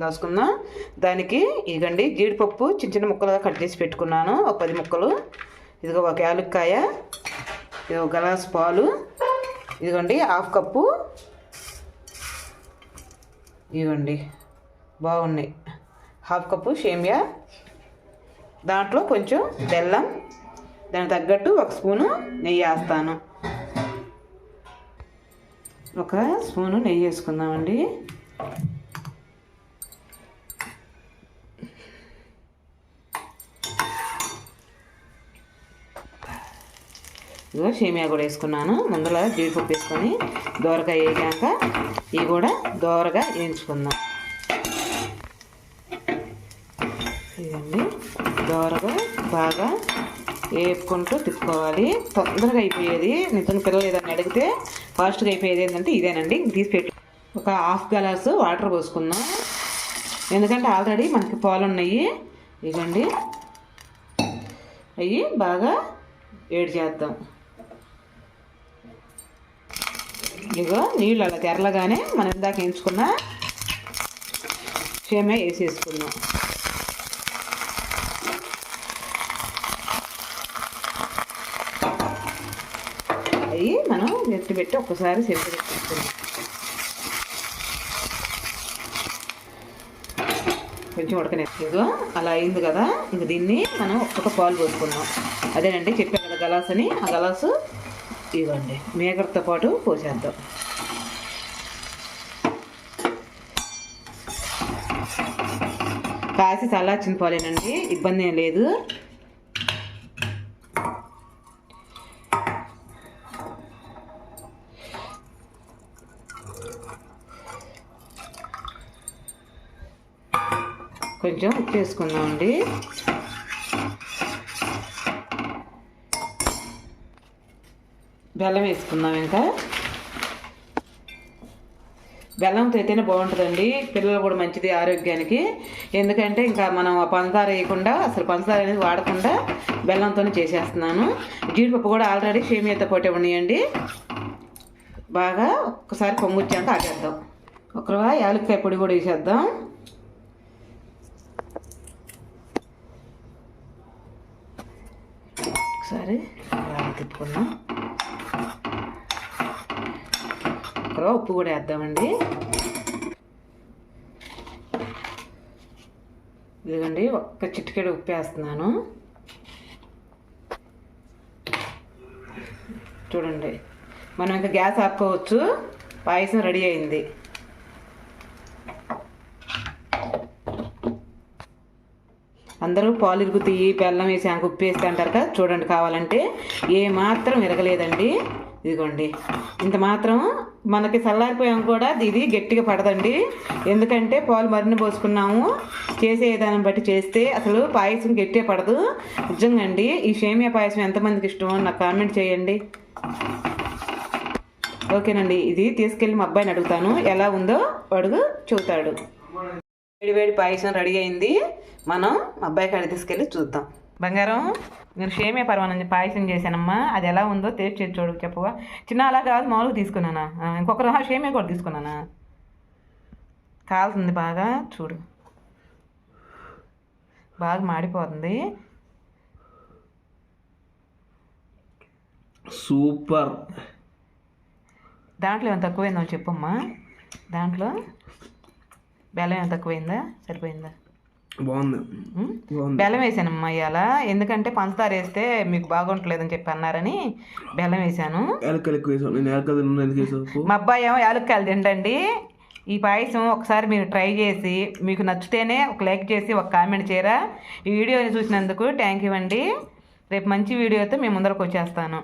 రాసుకుందాం. దానికి ఇదిగండి జీడిపప్పు చిన్న చిన్న ముక్కలుగా కట్ చేసి పెట్టుకున్నాను. ఒక పది ముక్కలు. ఇదిగో ఒక యాలక్కాయ ఇది ఒక గ్లాస్ పాలు ఇదిగోండి హాఫ్ కప్పు. ఇదిగోండి బాగున్నాయి. హాఫ్ కప్పు సేమియా. దాంట్లో కొంచెం బెల్లం. దానికి తగ్గట్టు ఒక స్పూను నెయ్యి వేస్తాను. ఒక స్పూను నెయ్యి వేసుకుందామండి. ఇదిగో సేమియా కూడా వేసుకున్నాను. ముందర జీడిపప్పు వేసుకొని దోరగా వేగాక ఇవి కూడా దోరగా వేయించుకుందాం. ఇదండి. దోరగా బాగా వేపుకుంటూ తిప్పుకోవాలి. తొందరగా అయిపోయేది. నిజం పిల్లలు ఏదైనా అడిగితే ఫాస్ట్గా అయిపోయేది ఏంటంటే ఇదేనండి. తీసి పెట్టు. ఒక హాఫ్ గ్లాస్ వాటర్ పోసుకుందాం. ఎందుకంటే ఆల్రెడీ మనకి పాలు ఉన్నాయి. ఇదండి అవి బాగా వేడి చేద్దాం. ఇగో నీళ్ళు అలా తెరలగానే మనం ఇందాక ఎంచుకున్న సేమే వేసేసుకుందాం. అవి మనం ఎత్తి పెట్టి ఒక్కసారి సెట్ పెట్టుకుందాం. కొంచెం ఉడకనేదో అలా అయింది కదా. ఇంక దీన్ని మనం ఒక్కొక్క పాలు పోసుకుందాం. అదేనండి చెప్పాను కదా గలాస్ అని ఆ గలాసు ఇవ్వండి మేకర్తో పాటు పోసేద్దాం. కాసి చల్లార్చిన పాలేనండి ఇబ్బంది ఏం లేదు. కొంచెం ఉప్పు వేసుకుందామండి. బెల్లం వేసుకుందాం ఇంకా. బెల్లంతో అయితేనే బాగుంటుందండి. పిల్లలు కూడా మంచిది ఆరోగ్యానికి. ఎందుకంటే ఇంకా మనం పంచదార వేయకుండా అసలు పంచదార అనేది వాడకుండా బెల్లంతోనే చేసేస్తున్నాను. జీడిపప్పు కూడా ఆల్రెడీ సేమియాతో పోటీ ఉన్నాయండి. బాగా ఒక్కసారి పొంగుచ్చాక ఆగేద్దాం ఒకరుగా యాలక్కాయ పొడి కూడా వేసేద్దాం. ఒకసారి బాగా తిప్పుకుందాం ఒకరో ఉప్పు కూడా వేద్దామండి. ఇదిగండి ఒక్క చిటికెడు ఉప్పు వేస్తున్నాను. చూడండి మనం ఇంకా గ్యాస్ ఆపుకోవచ్చు. పాయసం రెడీ అయింది. అందరూ పాలు ఇరుగుతాయి బెల్లం వేసి అంక ఉప్పు వేస్తే అంటారు కదా చూడండి కావాలంటే. ఏ మాత్రం విరగలేదండి. ఇదిగోండి. ఇంత మాత్రం మనకి చల్లారిపోయాం కూడా ఇది గట్టిగా పడదండి. ఎందుకంటే పాలు మరిన్ని పోసుకున్నాము. చేసే విధానం బట్టి చేస్తే అసలు పాయసం గట్టిగా పడదు. నిజంగా అండి ఈ సేమియా పాయసం ఎంతమందికి ఇష్టమో నాకు కామెంట్ చేయండి. ఓకేనండి ఇది తీసుకెళ్ళి మా అబ్బాయిని అడుగుతాను ఎలా ఉందో అడుగు చూతాడు వేడి వేడి పాయసం రెడీ అయింది. మనం అబ్బాయి కాడ తీసుకెళ్ళి చూద్దాం. బంగారం నేను షేమే పర్వాలని పాయసం చేశానమ్మా. అది ఎలా ఉందో టేస్ట్ చేసి చూడు చెప్పవా? చిన్న అలా కాదు మామూలుగా తీసుకున్నానా? ఇంకొక రహా షేమే కూడా తీసుకున్నానా? కాలుతుంది బాగా చూడు. బాగా మాడిపోతుంది. సూపర్. దాంట్లో ఏమైనా తక్కువైందో చెప్పమ్మా. దాంట్లో బెల్లం ఏమైనా తక్కువైందా? సరిపోయిందా? బాగుంది. బెల్లం వేసానమ్మా ఇవాళ ఎందుకంటే పంచదార వేస్తే మీకు బాగుంటలేదని చెప్పి అన్నారని బెల్లం వేసాను. మా అబ్బాయి ఏమో యాలక్కాయలు తింటండి ఈ పాయసం ఒకసారి మీరు ట్రై చేసి మీకు నచ్చితేనే ఒక లైక్ చేసి ఒక కామెంట్ చేయరా. ఈ వీడియోని చూసినందుకు థ్యాంక్ యూ అండి. రేపు మంచి వీడియోతో మేము ముందరకు వచ్చేస్తాను.